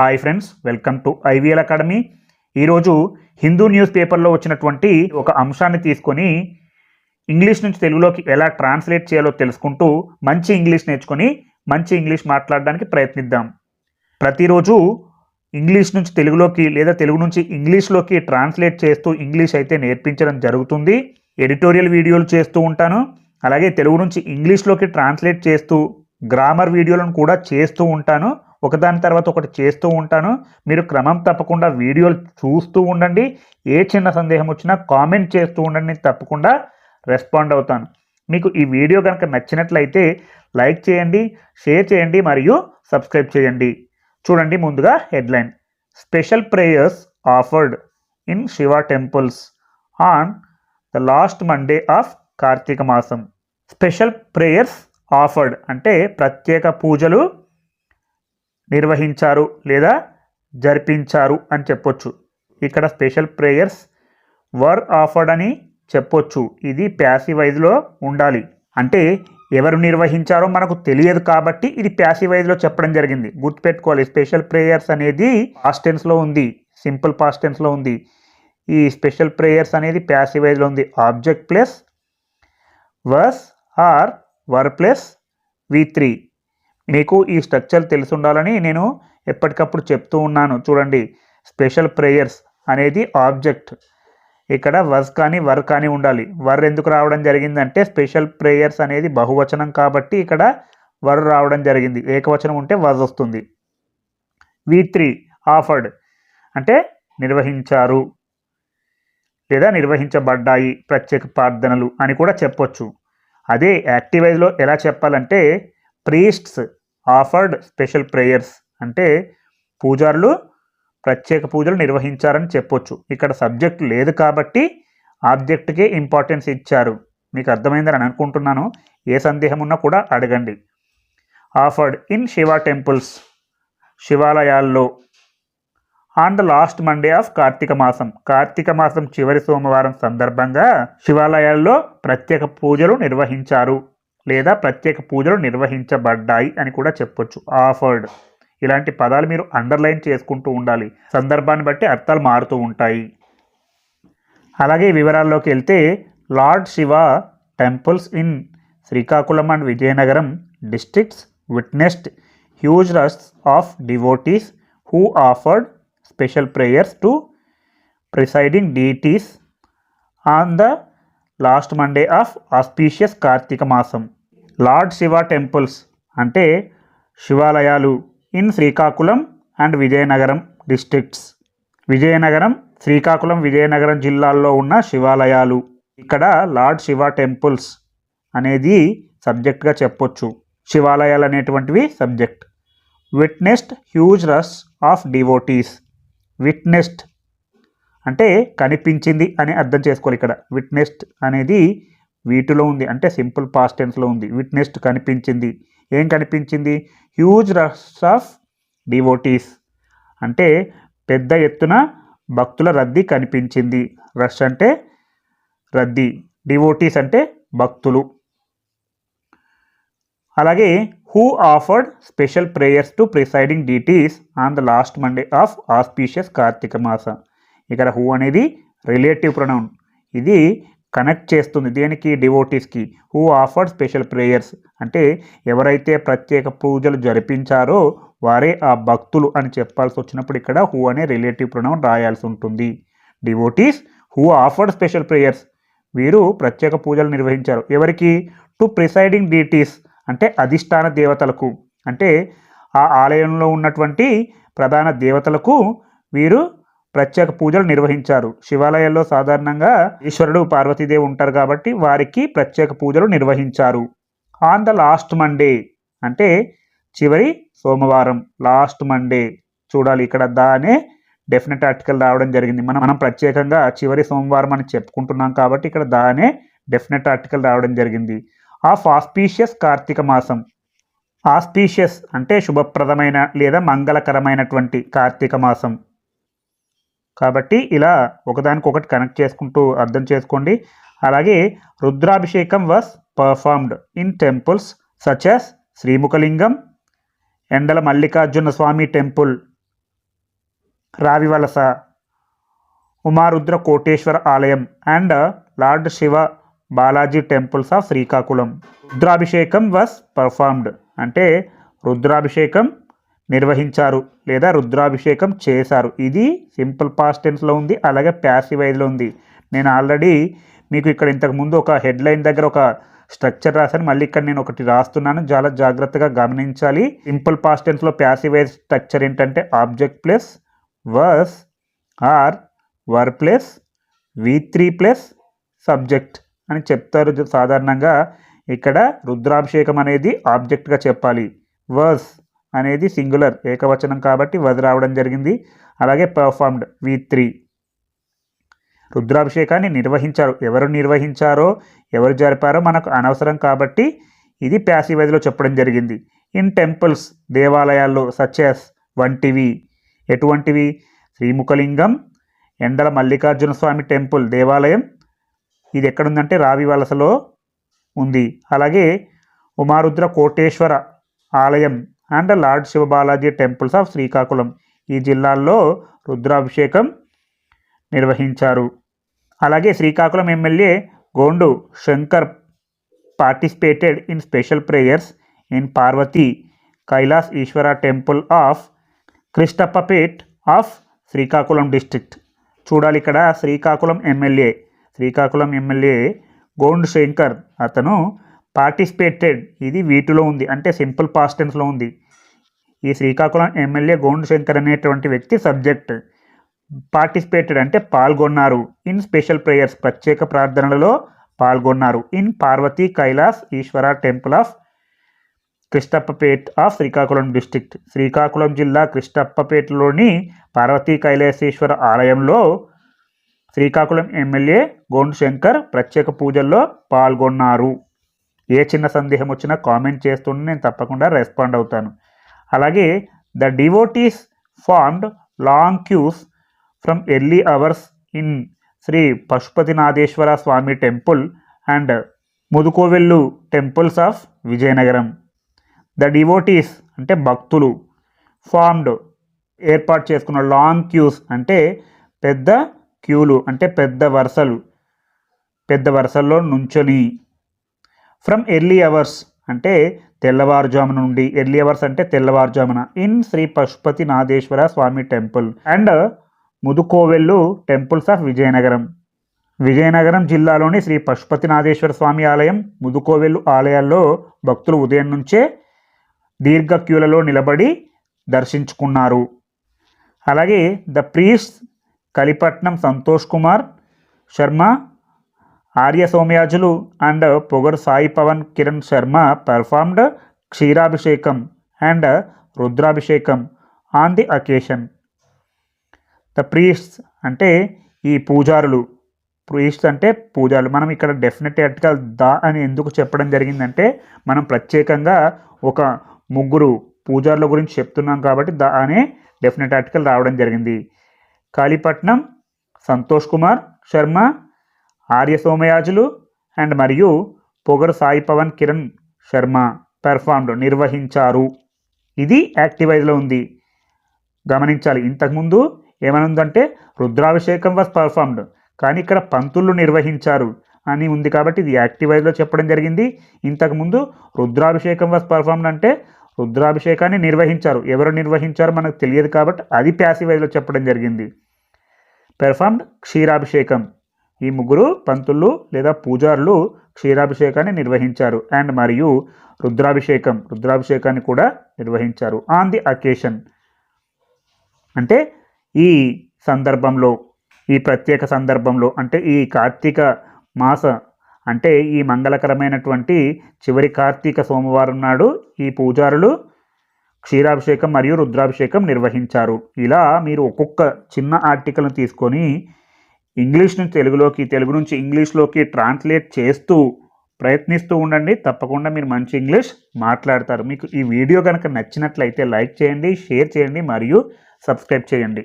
Hi friends welcome to IVL academy. ఈరోజు Hindu news పేపర్లో వచ్చినటువంటి ఒక అంశాన్ని తీసుకొని ఇంగ్లీష్ నుంచి తెలుగులోకి ఎలా ట్రాన్స్లేట్ చేయాలో తెలుసుకుంటూ మంచి ఇంగ్లీష్ నేర్చుకొని మంచి ఇంగ్లీష్ మాట్లాడడానికి ప్రయత్నిద్దాం. ప్రతిరోజు ఇంగ్లీష్ నుంచి తెలుగులోకి లేదా తెలుగు నుంచి ఇంగ్లీష్లోకి ట్రాన్స్లేట్ చేస్తూ ఇంగ్లీష్ అయితే నేర్పించడం జరుగుతుంది. ఎడిటోరియల్ వీడియోలు చేస్తూ ఉంటాను. అలాగే తెలుగు నుంచి ఇంగ్లీష్లోకి ట్రాన్స్లేట్ చేస్తూ గ్రామర్ వీడియోలను కూడా చేస్తూ ఉంటాను. ఒకదాని తర్వాత ఒకటి చేస్తూ ఉంటాను. మీరు క్రమం తప్పకుండా వీడియోలు చూస్తూ ఉండండి. ఏ చిన్న సందేహం వచ్చినా కామెంట్ చేస్తూ ఉండండి. తప్పకుండా రెస్పాండ్ అవుతాను. మీకు ఈ వీడియో కనుక నచ్చినట్లయితే లైక్ చేయండి షేర్ చేయండి మరియు సబ్స్క్రైబ్ చేయండి. చూడండి ముందుగా headline. Special prayers offered in Shiva temples on the last Monday of Karthika masam. Special prayers offered అంటే ప్రత్యేక పూజలు నిర్వహించారు లేదా జరిపించారు అని చెప్పొచ్చు. ఇక్కడ స్పెషల్ ప్రేయర్స్ వర్ ఆఫర్డ్ అని చెప్పొచ్చు. ఇది ప్యాసివైజ్లో ఉండాలి. అంటే ఎవరు నిర్వహించారో మనకు తెలియదు కాబట్టి ఇది ప్యాసివైజ్లో చెప్పడం జరిగింది. గుర్తుపెట్టుకోవాలి స్పెషల్ ప్రేయర్స్ అనేది పాస్టెన్స్లో ఉంది. సింపుల్ పాస్టెన్స్లో ఉంది. ఈ స్పెషల్ ప్రేయర్స్ అనేది ప్యాసివైజ్లో ఉంది. Object plus was or were plus V three. మీకు ఈ స్ట్రక్చర్ తెలిసి ఉండాలని నేను ఎప్పటికప్పుడు చెప్తూ ఉన్నాను. చూడండి స్పెషల్ ప్రేయర్స్ అనేది ఆబ్జెక్ట్. ఇక్కడ వర్స్ కానీ వర్ కానీ ఉండాలి. వర్ ఎందుకు రావడం జరిగిందంటే స్పెషల్ ప్రేయర్స్ అనేది బహువచనం కాబట్టి ఇక్కడ వర్ రావడం జరిగింది. ఏకవచనం ఉంటే వజ్ వస్తుంది. V three offered. అంటే నిర్వహించారు లేదా నిర్వహించబడ్డాయి ప్రత్యేక ప్రార్థనలు అని కూడా చెప్పొచ్చు. అదే యాక్టివైజ్లో ఎలా చెప్పాలంటే ప్రీస్ట్స్ ఆఫర్డ్ స్పెషల్ ప్రేయర్స్ అంటే పూజారులు ప్రత్యేక పూజలు నిర్వహించారని చెప్పొచ్చు. ఇక్కడ సబ్జెక్ట్ లేదు కాబట్టి ఆబ్జెక్ట్కే ఇంపార్టెన్స్ ఇచ్చారు. మీకు అర్థమైందని అనుకుంటున్నాను. ఏ సందేహం ఉన్నా కూడా అడగండి. Offered in Shiva temples శివాలయాల్లో. On the last Monday of Karthika masam. Karthika masam చివరి సోమవారం సందర్భంగా శివాలయాల్లో ప్రత్యేక పూజలు నిర్వహించారు. లేదా ప్రత్యేక పూజలు నిర్వహించబడ్డాయి అని కూడా చెప్పొచ్చు. ఆఫర్డ్. ఇలాంటి పదాలు మీరు అండర్లైన్ చేసుకుంటూ ఉండాలి. సందర్భాన్ని బట్టి అర్థాలు మారుతూ ఉంటాయి. అలాగే వివరాల్లోకి వెళ్తే Lord Shiva temples in Srikakulam and Vizianagaram districts witnessed huge rush of devotees who offered special prayers to presiding deities on the last Monday of auspicious Karthika masam. Lord Shiva temples అంటే శివాలయాలు in Srikakulam and Vizianagaram districts. Vizianagaram Srikakulam Vizianagaram జిల్లాల్లో ఉన్న శివాలయాలు. ఇక్కడ lord Shiva temples అనేది సబ్జెక్ట్గా చెప్పొచ్చు. శివాలయాలు అనేటువంటివి subject. Witnessed huge rush of devotees. Witnessed అంటే కనిపించింది అని అర్థం చేసుకోవాలి ఇక్కడ. విట్నెస్డ్ అనేది వీటిలో ఉంది. అంటే సింపుల్ పాస్ట్ టెన్స్లో ఉంది. విట్నెస్డ్ కనిపించింది. ఏం కనిపించింది? హ్యూజ్ రష్ ఆఫ్ డివోటీస్ అంటే పెద్ద ఎత్తున భక్తుల రద్దీ కనిపించింది. రష్ అంటే రద్దీ. డివోటీస్ అంటే భక్తులు. అలాగే who offered special prayers to presiding deities on the last Monday of auspicious Karthika masa ఇక్కడ హూ అనేది రిలేటివ్ ప్రొనౌన్. ఇది కనెక్ట్ చేస్తుంది దేనికి? డివోటీస్కి. Who offered special prayers. అంటే ఎవరైతే ప్రత్యేక పూజలు జరిపించారో వారే ఆ భక్తులు అని చెప్పాల్సి వచ్చినప్పుడు ఇక్కడ హూ అనే రిలేటివ్ ప్రొనౌన్ రాయాల్సి ఉంటుంది. Devotees who offered special prayers. వీరు ప్రత్యేక పూజలు నిర్వహించారు. ఎవరికి? టు ప్రిసైడింగ్ డీటీస్ అంటే అధిష్టాన దేవతలకు. అంటే ఆ ఆలయంలో ఉన్నటువంటి ప్రధాన దేవతలకు వీరు ప్రత్యేక పూజలు నిర్వహించారు. శివాలయాల్లో సాధారణంగా ఈశ్వరుడు పార్వతీదేవి ఉంటారు కాబట్టి వారికి ప్రత్యేక పూజలు నిర్వహించారు. ఆన్ ద లాస్ట్ మండే అంటే చివరి సోమవారం లాస్ట్ మండే. చూడాలి ఇక్కడ దా అనే డెఫినెట్ ఆర్టికల్ రావడం జరిగింది. మనం మనం ప్రత్యేకంగా చివరి సోమవారం అని చెప్పుకుంటున్నాం కాబట్టి ఇక్కడ దా అనే డెఫినెట్ ఆర్టికల్ రావడం జరిగింది. ఆఫ్ ఆస్పీషియస్ కార్తీక మాసం. ఆస్పీషియస్ అంటే శుభప్రదమైన లేదా మంగళకరమైనటువంటి కార్తీక మాసం. కాబట్టి ఇలా ఒకదానికొకటి కనెక్ట్ చేసుకుంటూ అర్థం చేసుకోండి. అలాగే Rudrabhishekam was performed in temples such as Srimukhalingam Endala Mallikarjuna Swamy temple Ravivalasa Umarudra Koteswara alayam and Lord Shiva Balaji temples of Srikakulam. Rudrabhishekam was performed అంటే రుద్రాభిషేకం నిర్వహించారు లేదా రుద్రాభిషేకం చేశారు. ఇది సింపుల్ పాస్ట్ టెన్స్లో ఉంది అలాగే ప్యాసివైజ్లో ఉంది. నేను ఆల్రెడీ మీకు ఇక్కడ ఇంతకు ముందు ఒక హెడ్లైన్ దగ్గర ఒక స్ట్రక్చర్ రాశాను. మళ్ళీ ఇక్కడ నేను ఒకటి రాస్తున్నాను. చాలా జాగ్రత్తగా గమనించాలి. సింపుల్ పాస్ట్ టెన్స్లో ప్యాసివైజ్ స్ట్రక్చర్ ఏంటంటే object plus was or were plus V three plus subject అని చెప్తారు. సాధారణంగా ఇక్కడ రుద్రాభిషేకం అనేది ఆబ్జెక్ట్గా చెప్పాలి. వర్స్ అనేది సింగులర్ ఏకవచనం కాబట్టి వది రావడం జరిగింది. అలాగే పర్ఫార్మ్డ్ వి త్రీ రుద్రాభిషేకాన్ని నిర్వహించారు. ఎవరు నిర్వహించారో ఎవరు జరిపారో మనకు అనవసరం కాబట్టి ఇది ప్యాసివైజ్లో చెప్పడం జరిగింది. ఇన్ టెంపుల్స్ దేవాలయాల్లో సచెస్ వంటివి ఎటువంటివి? శ్రీముఖలింగం ఎండల మల్లికార్జున స్వామి టెంపుల్ దేవాలయం. ఇది ఎక్కడుందంటే రావి వలసలో ఉంది. అలాగే Umarudra Koteswara alayam and Lord Shiva Balaji temples of Srikakulam ఈ జిల్లాల్లో రుద్రాభిషేకం నిర్వహించారు. అలాగే Srikakulam MLA Gondu Shankar participated in special prayers in Parvati Kailas Eshwara temple of Krishnappapet of Srikakulam district చూడాలి ఇక్కడ శ్రీకాకుళం ఎమ్మెల్యే. శ్రీకాకుళం ఎమ్మెల్యే గోండు శంకర్ అతను పార్టిసిపేటెడ్. ఇది వీటిలో ఉంది. అంటే సింపుల్ పాస్టెన్స్లో ఉంది. ఈ శ్రీకాకుళం ఎమ్మెల్యే గోండు శంకర్ అనేటువంటి వ్యక్తి సబ్జెక్ట్. పార్టిసిపేటెడ్ అంటే పాల్గొన్నారు. ఇన్ స్పెషల్ ప్రేయర్స్ ప్రత్యేక ప్రార్థనలలో పాల్గొన్నారు. In Parvati Kailas Eshwara temple of Krishnappapet of Srikakulam district. Srikakulam జిల్లా కృష్ణప్పపేటలోని పార్వతీ కైలాసేశ్వర ఆలయంలో శ్రీకాకుళం ఎమ్మెల్యే గోండు శంకర్ ప్రత్యేక పూజల్లో పాల్గొన్నారు. ఏ చిన్న సందేహం వచ్చినా కామెంట్ చేస్తుంటే నేను తప్పకుండా రెస్పాండ్ అవుతాను. అలాగే the devotees formed long queues from early hours in Sri Pashupatinatheshwara Swamy temple and Mudukovellu temples of Vizianagaram. The devotees అంటే భక్తులు ఫార్మ్డ్ ఏర్పాటు చేసుకున్న లాంగ్ క్యూస్ అంటే పెద్ద క్యూలు అంటే పెద్ద వరుసలు పెద్ద వరుసల్లో నుంచొని ఫ్రమ్ ఎర్లీ అవర్స్ అంటే తెల్లవారుజామున నుండి ఎర్లీ అవర్స్ అంటే తెల్లవారుజామున in Sri Pashupati Nadeshwara Swamy temple and Mudukovellu temples of Vizianagaram. Vizianagaram జిల్లాలోని శ్రీ పశుపతి నాదేశ్వర స్వామి ఆలయం ముదుకోవెల్లు ఆలయాల్లో భక్తులు ఉదయం నుంచే దీర్ఘ క్యూలలో నిలబడి దర్శించుకున్నారు. అలాగే the priest Kalipatnam Santosh Kumar Sharma Arya Somayajulu and Pogaru Sai Pavan Kiran Sharma performed Ksheerabhishekam and Rudrabhishekam on the occasion the priests అంటే ఈ పూజారులు. ప్రీస్ట్ అంటే పూజారులు. మనం ఇక్కడ డెఫినెట్ ఆర్టికల్ ద అని ఎందుకు చెప్పడం జరిగిందంటే మనం ప్రత్యేకంగా ఒక ముగ్గురు పూజారుల గురించి చెప్తున్నాం కాబట్టి ద అనే డెఫినెట్ ఆర్టికల్ రావడం జరిగింది. కాళీపట్నం సంతోష్ కుమార్ శర్మ ఆర్య సోమయాజులు అండ్ మరియు పొగరు సాయి పవన్ కిరణ్ శర్మ పెర్ఫామ్డ్ నిర్వహించారు. ఇది యాక్టివైజ్లో ఉంది. గమనించాలి ఇంతకుముందు ఏమనుందంటే రుద్రాభిషేకం వాజ్ పర్ఫామ్డ్ కానీ ఇక్కడ పంతులు నిర్వహించారు అని ఉంది కాబట్టి ఇది యాక్టివైజ్లో చెప్పడం జరిగింది. ఇంతకుముందు రుద్రాభిషేకం వాజ్ పర్ఫామ్డ్ అంటే రుద్రాభిషేకాన్ని నిర్వహించారు. ఎవరు నిర్వహించారో మనకు తెలియదు కాబట్టి అది ప్యాసివైజ్లో చెప్పడం జరిగింది. పెర్ఫామ్డ్ క్షీరాభిషేకం. ఈ ముగ్గురు పంతులు లేదా పూజారులు క్షీరాభిషేకాన్ని నిర్వహించారు. అండ్ మరియు రుద్రాభిషేకం రుద్రాభిషేకాన్ని కూడా నిర్వహించారు. On the occasion. అంటే ఈ సందర్భంలో ఈ ప్రత్యేక సందర్భంలో అంటే ఈ కార్తీక మాస అంటే ఈ మంగళకరమైనటువంటి చివరి కార్తీక సోమవారం నాడు ఈ పూజారులు క్షీరాభిషేకం మరియు రుద్రాభిషేకం నిర్వహించారు. ఇలా మీరు ఒక్కొక్క చిన్న ఆర్టికల్ని తీసుకొని ఇంగ్లీష్ నుంచి తెలుగులోకి తెలుగు నుంచి ఇంగ్లీష్లోకి ట్రాన్స్లేట్ చేస్తూ ప్రయత్నిస్తూ ఉండండి. తప్పకుండా మీరు మంచి ఇంగ్లీష్ మాట్లాడతారు. మీకు ఈ వీడియో కనుక నచ్చినట్లయితే లైక్ చేయండి షేర్ చేయండి మరియు సబ్స్క్రైబ్ చేయండి.